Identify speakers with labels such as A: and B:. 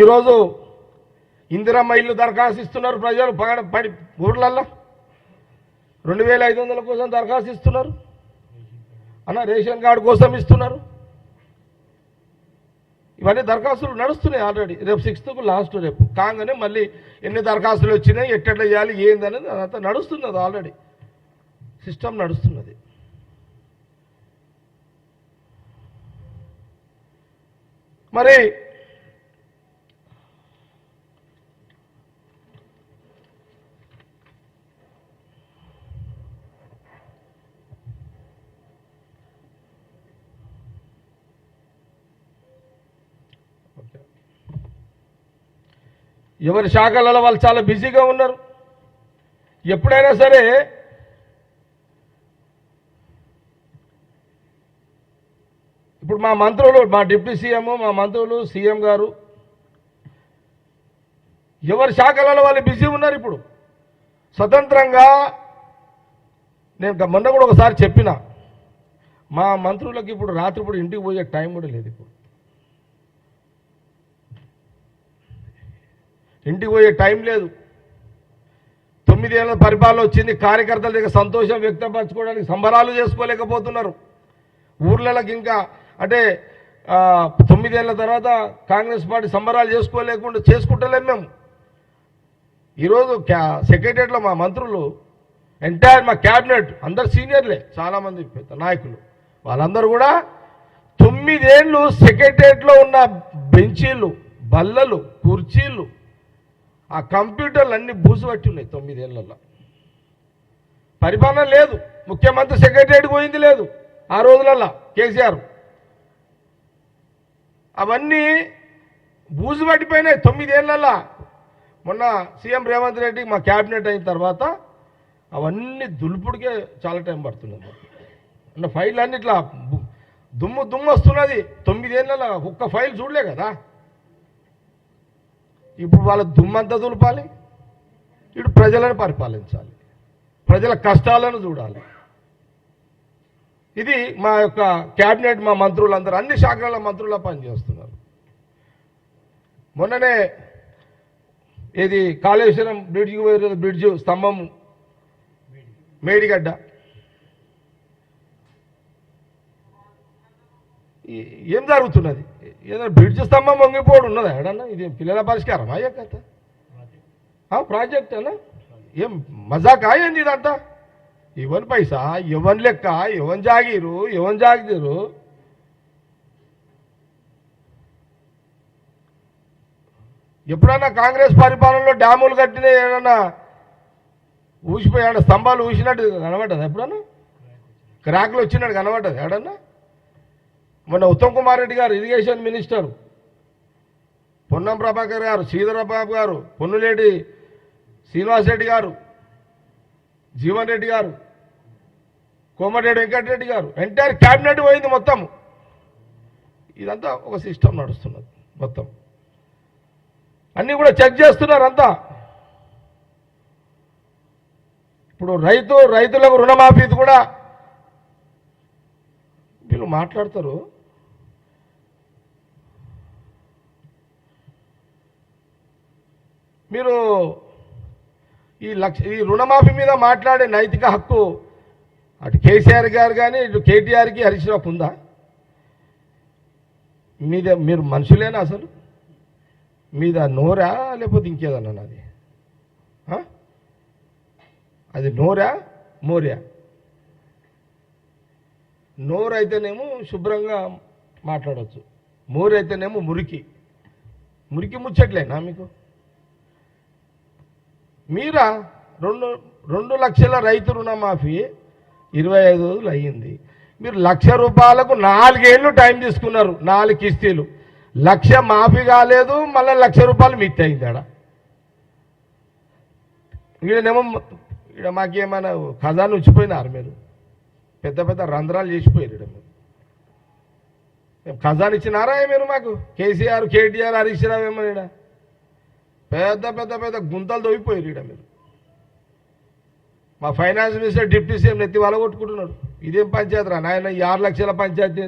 A: ఈరోజు ఇందిరమ్మ ఇల్లు దరఖాస్తు ఇస్తున్నారు ప్రజలు పగడ పడి ఊర్లల్లో. రెండు వేల ఐదు వందల కోసం దరఖాస్తు ఇస్తున్నారు అన్న రేషన్ కార్డు కోసం ఇస్తున్నారు. ఇవన్నీ దరఖాస్తులు నడుస్తున్నాయి ఆల్రెడీ. రేపు సిక్స్త్కు లాస్ట్ రేపు. కాగానే మళ్ళీ ఎన్ని దరఖాస్తులు వచ్చినాయి ఎట్టెట్లా చేయాలి ఏందనేది అదంతా నడుస్తున్నది ఆల్రెడీ. సిస్టమ్ నడుస్తున్నది. మరి ఎవరి శాఖలలో వాళ్ళు చాలా బిజీగా ఉన్నారు. ఎప్పుడైనా సరే ఇప్పుడు మా మంత్రులు మా డిప్యూటీ సీఎం మా మంత్రులు సీఎం గారు ఎవరి శాఖలలో వాళ్ళు బిజీ ఉన్నారు ఇప్పుడు? స్వతంత్రంగా నేను మొన్న కూడా ఒకసారి చెప్పిన మా మంత్రులకు ఇప్పుడు రాత్రిపూట ఇంటికి పోయే టైం కూడా లేదు ఇప్పుడు. ఇంటికి పోయే టైం లేదు. తొమ్మిదేళ్ళ పరిపాలన వచ్చింది. కార్యకర్తల దగ్గర సంతోషం వ్యక్తపరచుకోవడానికి సంబరాలు చేసుకోలేకపోతున్నారు. ఊర్లలకు ఇంకా అంటే తొమ్మిదేళ్ళ తర్వాత కాంగ్రెస్ పార్టీ సంబరాలు చేసుకోలేకుండా చేసుకుంటలేం మేము. ఈరోజు క్యా సెక్రటరియట్లో మా మంత్రులు ఎంటైర్ మా క్యాబినెట్ అందరు సీనియర్లే చాలామంది పెద్ద నాయకులు. వాళ్ళందరూ కూడా తొమ్మిదేళ్ళు సెక్రటరియట్లో ఉన్న బెంచీలు బల్లలు కుర్చీలు ఆ కంప్యూటర్లు అన్ని బూజు పట్టి ఉన్నాయి తొమ్మిదేళ్ళలో. పరిపాలన లేదు. ముఖ్యమంత్రి సెక్రటరీ పోయింది లేదు ఆ రోజులల్లో కేసీఆర్. అవన్నీ బూజు పట్టిపోయినాయి తొమ్మిదేళ్ళలో మొన్న సీఎం రేవంత్ రెడ్డి మా క్యాబినెట్ అయిన తర్వాత అవన్నీ దులుపుడికే చాలా టైం పడుతుంది అన్న ఫైల్ అన్ని ఇట్లా దుమ్ము దుమ్ము వస్తున్నది. తొమ్మిదేళ్ళ ఒక్క ఫైల్ చూడలే కదా. ఇప్పుడు వాళ్ళ దుమ్మంతా దులపాలి. ఇటు ప్రజలను పరిపాలించాలి. ప్రజల కష్టాలను చూడాలి. ఇది మా యొక్క క్యాబినెట్ మా మంత్రులందరూ అన్ని శాఖల మంత్రుల పనిచేస్తున్నారు మొన్ననే ఇది కాళేశ్వరం బ్రిడ్జ్ పోయే బ్రిడ్జ్ స్తంభం మేడిగడ్డ. ఏం జరుగుతున్నది? ఏదైనా బ్రిడ్జ్ స్తంభం వంగిపోవడం ఉన్నదా? ఎడన్నా ఇది పిల్లల పరిష్కారం అయ్యా కథ? ఆ, ప్రాజెక్ట్ అన్నా ఏం మజాకా ఏంది ఇదంతా? ఇవన్ పైసా? ఇవన్ లెక్క? ఇవన్ జాగీరు? ఇవన్ జాగీరు? ఎప్పుడన్నా కాంగ్రెస్ పరిపాలనలో డ్యాములు కట్టిన ఏమన్నా ఊసిపోయాడు స్తంభాలు ఊసినట్టు కనబడ్డది ఎప్పుడన్నా? క్రాక్లు వచ్చినట్టు కనబడ్డది ఎడన్నా మొన్న ఉత్తమ్ కుమార్ రెడ్డి గారు ఇరిగేషన్ మినిస్టర్ పొన్నం ప్రభాకర్ గారు శ్రీధరబాబు గారు పొన్నులేటి శ్రీనివాస్ రెడ్డి గారు జీవన్ రెడ్డి గారు కోమటిరెడ్డి వెంకటరెడ్డి గారు ఎంటైర్ క్యాబినెట్ పోయింది మొత్తం. ఇదంతా ఒక సిస్టమ్ నడుస్తున్నది మొత్తం. అన్నీ కూడా చెక్ చేస్తున్నారు అంతా. ఇప్పుడు రైతు రైతులకు రుణమాఫీది కూడా వీళ్ళు మాట్లాడతారు. మీరు ఈ లక్ష ఈ రుణమాఫీ మీద మాట్లాడే నైతిక హక్కు అటు కేసీఆర్ గారు కానీ ఇటు కేటీఆర్కి హరీష్ ఉందా? మీద మీరు మనుషులేనా అసలు? మీద నోరా? లేకపోతే ఇంకేదన్నా అది అది నోరా? మోర్యా నోరు అయితేనేమో శుభ్రంగా మాట్లాడవచ్చు మోరు అయితేనేమో మురికి. మురికి ముచ్చట్లేనా మీకు? మీరా రెండు రెండు లక్షల రైతు రుణమాఫీ ఇరవై ఐదు రోజులు అయ్యింది. మీరు లక్ష రూపాయలకు నాలుగేళ్ళు టైం తీసుకున్నారు నాలుగు కిస్తీలు. లక్ష మాఫీ కాలేదు మళ్ళీ లక్ష రూపాయలు మిత్తి అయింది ఆడ ఈడనేమో ఈడ మాకేమైనా ఖజాను ఉంచిపోయినారు మీరు? పెద్ద పెద్ద రంధ్రాలు చేసిపోయారు. ఈడ మీరు ఖజాన్ ఇచ్చినారా మీరు మాకు? కేసీఆర్ కేటీఆర్ హరీష్ రావు ఏమో ఈడ. పెద్ద పెద్ద పెద్ద గుంతలు తవ్విపోయారు ఈడ మీరు. మా ఫైనాన్స్ మినిస్టర్ డిప్యూటీ సీఎం నెత్తి వాళ్ళ కొట్టుకుంటున్నాడు ఇదేం పంచాయతీ రా నాయన? ఈ ఆరు లక్షల పంచాయతీ